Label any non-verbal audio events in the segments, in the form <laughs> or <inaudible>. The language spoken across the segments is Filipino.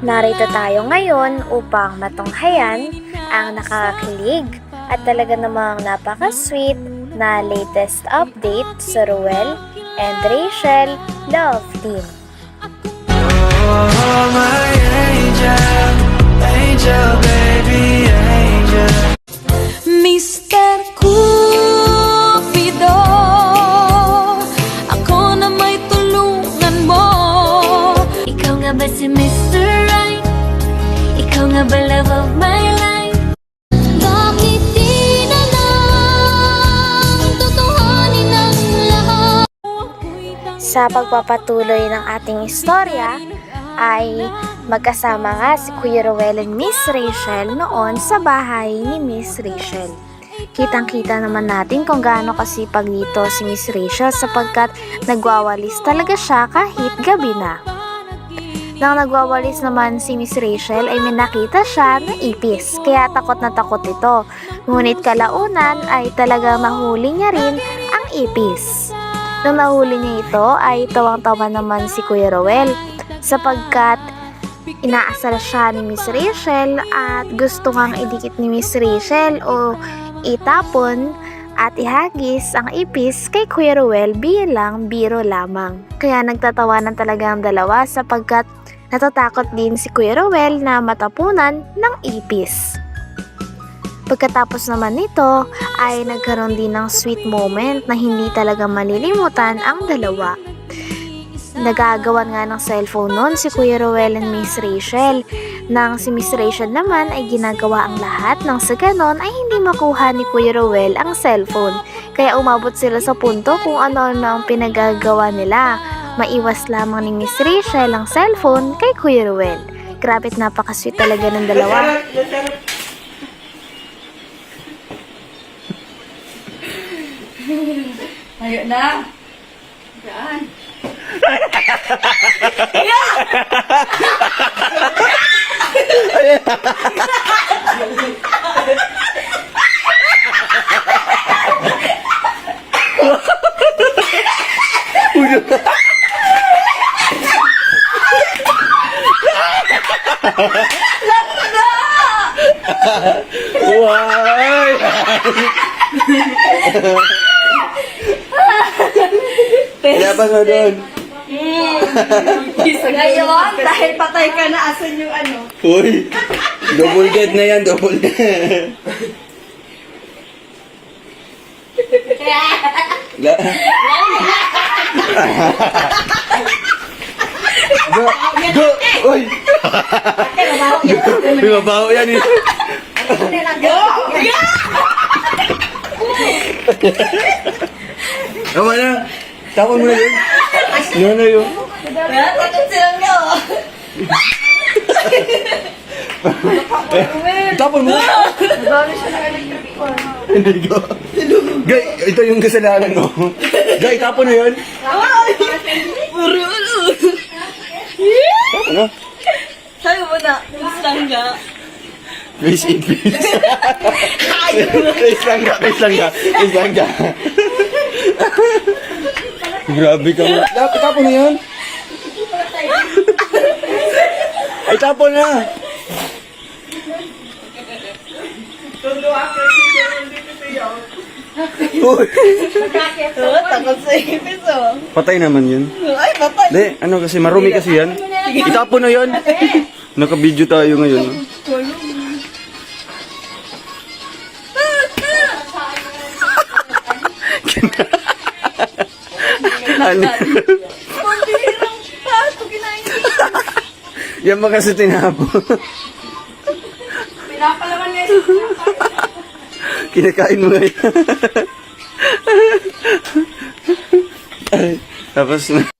Narito tayo ngayon upang matunghayan ang nakakakilig at talaga namang napaka-sweet na latest update sa Ruel and Rachel Love Team. Oh, Sa pagpapatuloy ng ating istorya ay magkasama nga si Kuya Ruel and Miss Rachel noon sa bahay ni Miss Rachel. Kitang-kita naman natin kung gaano kasipag dito si Miss Rachel sapagkat nagwawalis talaga siya kahit gabi na. Nang nagwawalis naman si Miss Rachel ay may nakita siya na ipis, kaya takot na takot ito. Ngunit kalaunan ay talagang nahuli niya rin ang ipis. Nang nahuli niya ito ay tawang-tawa naman si Kuya Rowel sapagkat inaasar siya ni Miss Rachel at gusto ngang idikit ni Miss Rachel o itapon at ihagis ang ipis kay Kuya Rowel bilang biro lamang. Kaya nagtatawanan talaga ang dalawa sapagkat natatakot din si Kuya Rowel na matapunan ng ipis. Pagkatapos naman nito ay nagkaroon din ng sweet moment na hindi talaga malilimutan ang dalawa. Nagagawan nga ng cellphone noon si Kuya Rowel and Miss Rachel. Nang si Miss Rachel naman ay ginagawa ang lahat nang sa ganon ay hindi makuha ni Kuya Rowel ang cellphone. Kaya umabot sila sa punto kung ano-ano ang pinagagawa nila. Maiwas lamang ni Miss Rachel ang cellphone kay Kuya Rowel. Grabe't napakasweet talaga ng dalawa. hiện đó Trời Wow. <laughs> Ilabas mo doon. Ngayon, dahil patay ka na, asan yung ano? Uy! Double dead na yan, double dead. La Go! Go! Uy! May mabaho yan eh. Tama na. Tapon mo na yun. Yan na yun. Takot silang nyo. Tapon mo. Hindi ko. Gay, ito yung kasalanan mo. Gay, tapon na yun. Puro ano. Tapon na. Sabi mo na, gusto lang nga. Please <laughs> eat, please. please lang ka, please lang ka. Please lang ka. Grabe ka mo. Tapon, tapon na yun. Ay, tapon na. Uy, patay naman yun. Ay, patay. Hindi, ano kasi, marumi kasi yan. Itapon na yun. Naka-video tayo ngayon. ah. Kundi lang pato kinain. Yan ba kasi tinapo? Pinapalaman niya yung Kinakain mo ngayon. Ay, tapos na.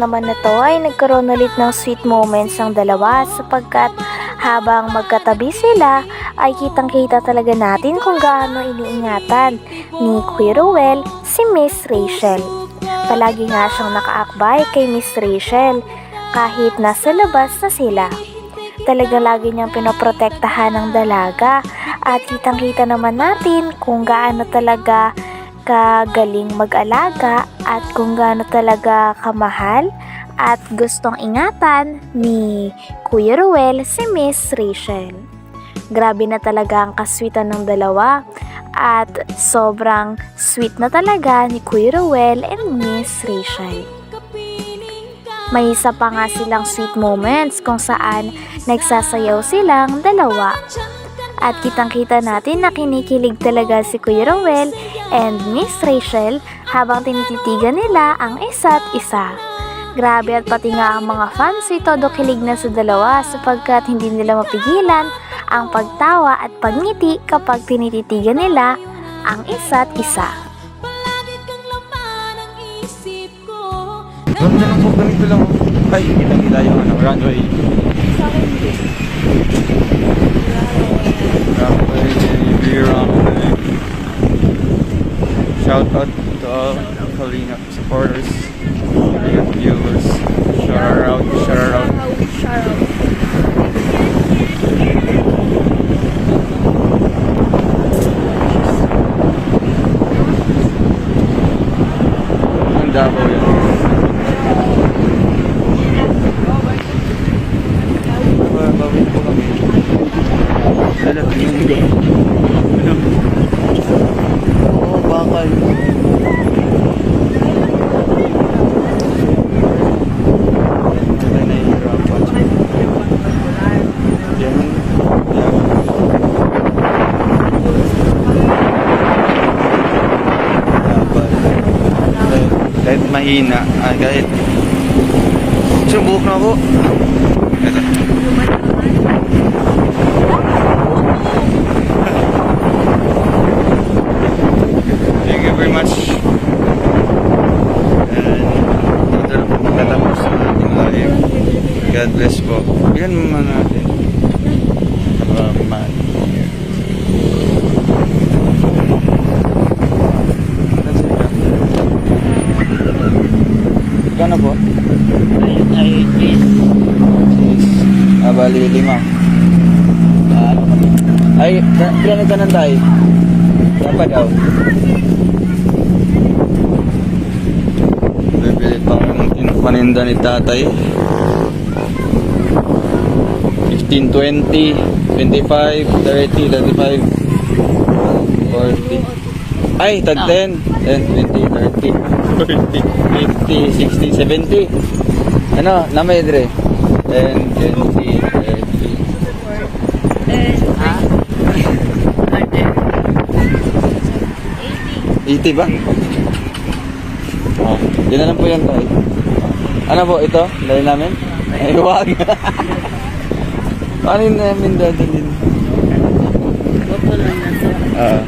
Naman na to ay nagkaroon ulit ng sweet moments ang dalawa sapagkat Habang magkatabi sila, ay kitang-kita talaga natin kung gaano iniingatan ni Kuya Ruel si Miss Rachel. Palagi nga siyang nakaakbay kay Miss Rachel kahit nasa labas na sila. Talaga lagi niyang pinoprotektahan ng dalaga at kitang-kita naman natin kung gaano talaga kagaling mag-alaga at kung gaano talaga kamahal at gustong ingatan ni Kuya Ruel si Miss Rachel. Grabe na talaga ang kaswitan ng dalawa at sobrang sweet na talaga ni Kuya Ruel and Miss Rachel. May isa pa nga silang sweet moments kung saan nagsasayaw silang dalawa. At kitang-kita natin na kinikilig talaga si Kuya Rowell and Miss Rachel habang tinititigan nila ang isa't isa. Grabe at pati nga ang mga fans ay todo kilig na sa dalawa sapagkat hindi nila mapigilan ang pagtawa at pagngiti kapag tinititigan nila ang isa't isa. Ganito lang po, ganito lang. Ay, kita-kita yung ano, runway. Runway, baby, runway. Shout out to all Kalina supporters, Kalina viewers. Shout out, shout out. Ang Davao yun. Ba- Bawi na po kami. Dala, tingnan ko. Ano? Oo, bakal. Wala nahihirapan. Yan. Yan. Dapat. Kahit, kahit mahina, ah, kahit Subok na ako. Ito. <laughs> Thank you very much. And dito na po magtatapos live. God bless po. Yan mga natin. Salamat. Gano po? Ah, bali lima. Ay, ka- kailan ka nang tayo? Dapat daw. Bibili pang paninda ni tatay. 15, 20, 25, 30, 35, 40. Ay, tag 10. 10, 20, 30, 40, 50, 60, 70. Ano, namay dire. 10, 20, 30. 80 ba? Oh, yun na lang po yan tayo. Ano po ito? Dahil namin? Ay, wag. <laughs> Paano namin dadalhin? Ah.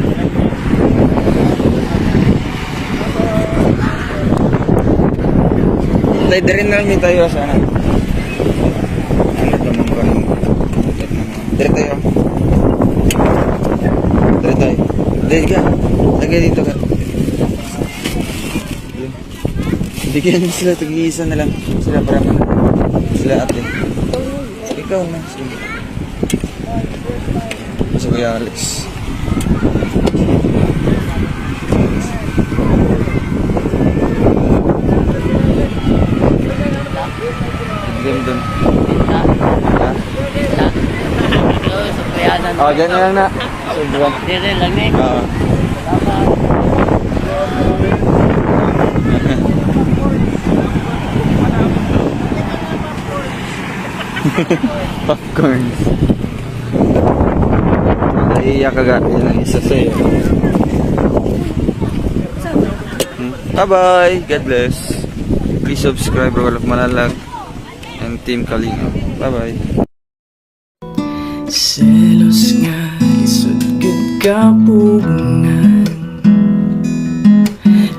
Tayo, din na tayo sana. Ano. Dire tayo. Dire tayo. Dire ka. Dito ka. Bigyan mo sila, tag-iisa na lang. Sila para man. Sila ate. Ikaw na. Sige. Si Kuya Alex. Oh, dyan na lang na. Sobrang. Dire lang eh. Oo. Popcorn. Naiiyak ka yun ang isa sa'yo. Hmm. Bye-bye. God bless. Please subscribe Roll of Malalag and Team Kalinga. Bye-bye. Selos nga lisod gud kapungan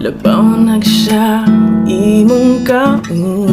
Labaw nagsya imong kauban